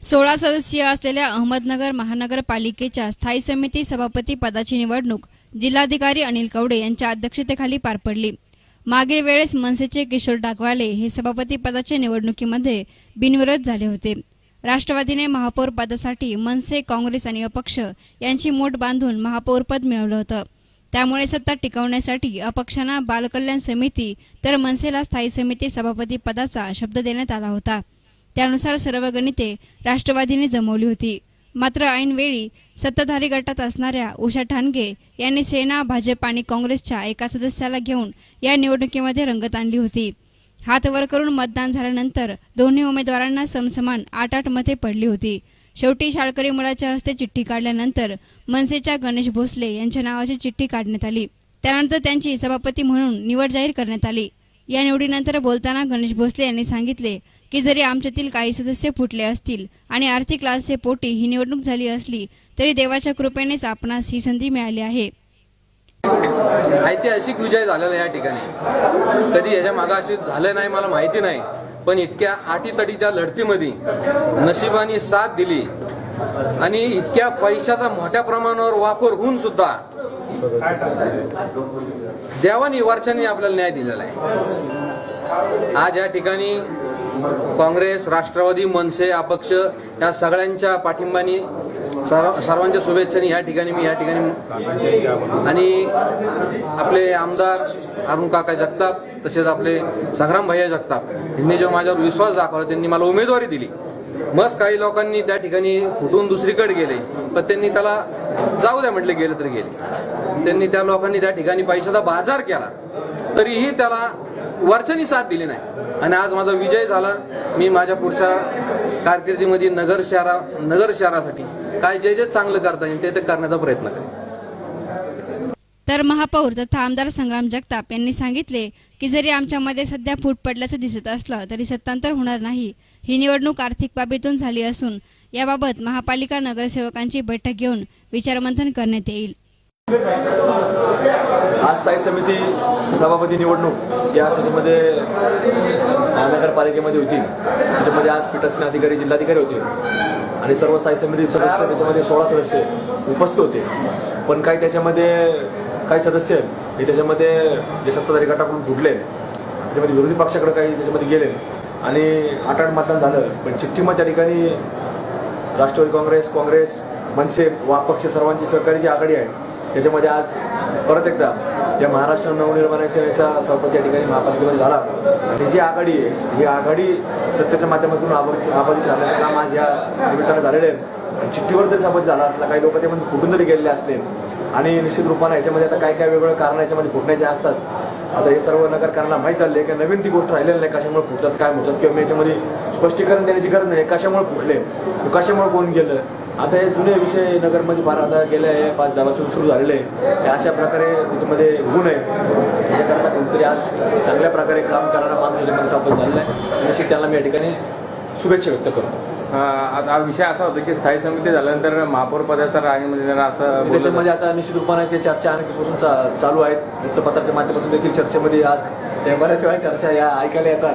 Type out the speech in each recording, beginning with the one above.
सोळा सदस्यीय असलेल्या अहमदनगर महानगरपालिकेच्या स्थायी समिती सभापती पदाची निवडणूक जिल्हाधिकारी अनिल कवडे यांच्या अध्यक्षतेखाली पार पडली. मागील वेळेस मनसेचे किशोर डागवाले हे सभापती पदाच्या निवडणुकीमध्ये बिनविरोध झाले होते. राष्ट्रवादीने महापौर पदासाठी मनसे काँग्रेस आणि अपक्ष यांची मोठ बांधून महापौरपद मिळवलं होतं. त्यामुळे सत्ता टिकवण्यासाठी अपक्षांना बालकल्याण समिती तर मनसेला स्थायी समिती सभापती पदाचा शब्द देण्यात आला होता. त्यानुसार सर्व गणिते राष्ट्रवादीने जमवली होती. मात्र ऐनवेळी सत्ताधारी गटात असणाऱ्या उषा ठाणगे यांनी सेना भाजप आणि काँग्रेसच्या एका सदस्याला घेऊन या निवडणुकीमध्ये रंगत आणली होती. हात वर करून मतदान झाल्यानंतर दोन्ही उमेदवारांना समसमान आठ आठ मते पडली होती. शेवटी शाळकरी मुलाच्या हस्ते चिठ्ठी काढल्यानंतर मनसेच्या गणेश भोसले यांच्या नावाची चिठ्ठी काढण्यात आली. त्यानंतर त्यांची सभापती म्हणून निवड जाहीर करण्यात आली. या निवडीनंतर बोलताना गणेश भोसले यांनी सांगितले की जरी आमच्यातील काही सदस्य फुटले असतील आणि आर्थिक लालसेपोटी ही निवडणूक झाली असली तरी देवाच्या कृपेनेच आपणास ही संधी मिळाली आहे. ऐतिहासिक विजय झालेला या ठिकाणी. कधी याच्या मागे अशी झालं नाही मला माहिती नाही. पण इतक्या आटीतडीच्या लढतीमध्ये नशिबाने साथ दिली आणि इतक्या पैशाचा मोठ्या प्रमाणावर वापर होऊन सुद्धा देवानी वरच्यानी आपल्याला न्याय दिलेला आहे. आज या ठिकाणी काँग्रेस राष्ट्रवादी मनसे अपक्ष या सगळ्यांच्या पाठिंबानी सर्व सर्वांच्या शुभेच्छांनी या ठिकाणी मी या ठिकाणी आणि आपले आमदार अरुण काका जगताप तसेच आपले संग्राम भैया जगताप यांनी जो माझ्यावर विश्वास दाखवला त्यांनी मला उमेदवारी दिली. मग काही लोकांनी त्या ठिकाणी फुटून दुसरीकडे गेले पण त्यांनी त्याला जाऊ द्या म्हटले गेले तरी गेले. त्यांनी त्या लोकांनी त्या ठिकाणी पैशाचा बाजार केला तरीही त्याला वरच्यानी साथ दिली नाही. आणि आज माझा विजय झाला. मी माझ्या पुढच्या कारकिर्दीमध्ये नगर शहरा नगर शहरासाठी काय जे जे चांगलं करता येईल ते ते करण्याचा प्रयत्न करेन. तर महापौर तथा आमदार संग्राम जगताप यांनी सांगितले की जरी आमच्यामध्ये सध्या फूट पडल्याचं दिसत असलं तरी सत्तांतर होणार नाही. ही निवडणूक आर्थिक बाबीतून झाली असून याबाबत महापालिका नगरसेवकांची बैठक घेऊन विचारमंथन करण्यात येईल. आज स्थायी समिती सभापती निवडणूक या त्याच्यामध्ये महानगरपालिकेमध्ये होती. त्याच्यामध्ये आज पीठासीन अधिकारी जिल्हाधिकारी होते. आणि सर्व स्थायी समिती सदस्य त्याच्यामध्ये सोळा सदस्य उपस्थित होते. पण काही त्याच्यामध्ये काही सदस्य हे त्याच्यामध्ये जे सत्ताधारी गटाकडून फुटले त्याच्यामध्ये विरोधी पक्षाकडे काही त्याच्यामध्ये गेले. आणि आठ आठ मतदान झालं. पण चिठ्ठीमध्ये त्या ठिकाणी राष्ट्रवादी काँग्रेस काँग्रेस मनसे वा पक्ष सर्वांची सहकारी जी आघाडी आहे. त्याच्यामध्ये आज परत एकदा या महाराष्ट्र नवनिर्माण सेनेचा सभापती या ठिकाणी महापालिकेमध्ये झाला. आणि जी आघाडी आहे ही आघाडी सत्तेच्या माध्यमातून आबाधित झाल्याचं काम आज या निमित्तानं झालेलं आहे. आणि चिठ्ठीवर जरी सभापती झाला असला काही लोक म्हणजे फुटून तरी गेलेले असले आणि निश्चित रूपानं याच्यामध्ये आता काय काय वेगवेगळं कारण याच्यामध्ये फुटण्याचे असतात. आता हे सर्व नगरकरांना माहीत चालले की नवीन ती गोष्ट राहिलेली नाही कशामुळे फुटतात काय म्हणतात किंवा याच्यामध्ये स्पष्टीकरण देण्याची गरज नाही कशामुळे फुटले कशामुळे कोण गेलं? आता हे जुने विषय नगरमध्ये फार आता गेले आहे पाच दहापासून सुरू झालेले आहे. अशा प्रकारे त्याच्यामध्ये होऊ नये. त्याच्याकरता कोणतरी आज चांगल्या प्रकारे काम करणारा माणूस याच्यामध्ये सापड झालेला आहे. निश्चित त्यांना मी या ठिकाणी शुभेच्छा व्यक्त करतो. हा विषय असा होता की स्थायी समिती झाल्यानंतर महापौर पदाचा राहण्यामध्ये जरा असं त्याच्यामध्ये आता निश्चित रूपाने ते चर्चा अनेक दिवसापासून चा- चालू आहेत. वृत्तपत्राच्या माध्यमातून देखील चर्चेमध्ये आज त्या बऱ्याच वेळा चर्चा या ऐकायला येतात.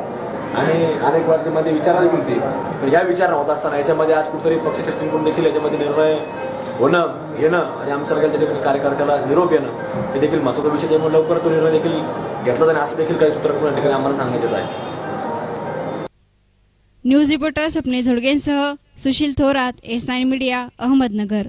आणि अनेक वार्तेमध्ये विचारायला मिळते पण ह्या विचार होत असताना याच्यामध्ये आज कुठेतरी पक्षश्रेष्ठींकडून देखील याच्यामध्ये निर्णय होणं घेणं आणि आमच्यासारख्या त्याच्याकडे कार्यकर्त्याला निरोप येणं हे देखील महत्त्वाचा विषय त्यामुळे लवकर तो निर्णय देखील घेतला जाईल असं देखील काही सूत्रांकडून या ठिकाणी आम्हाला सांगण्यात येत आहे न्यूज रिपोर्टर स्वप्ने झोडगेंसह Sushil Thorat S nine media Ahmednagar.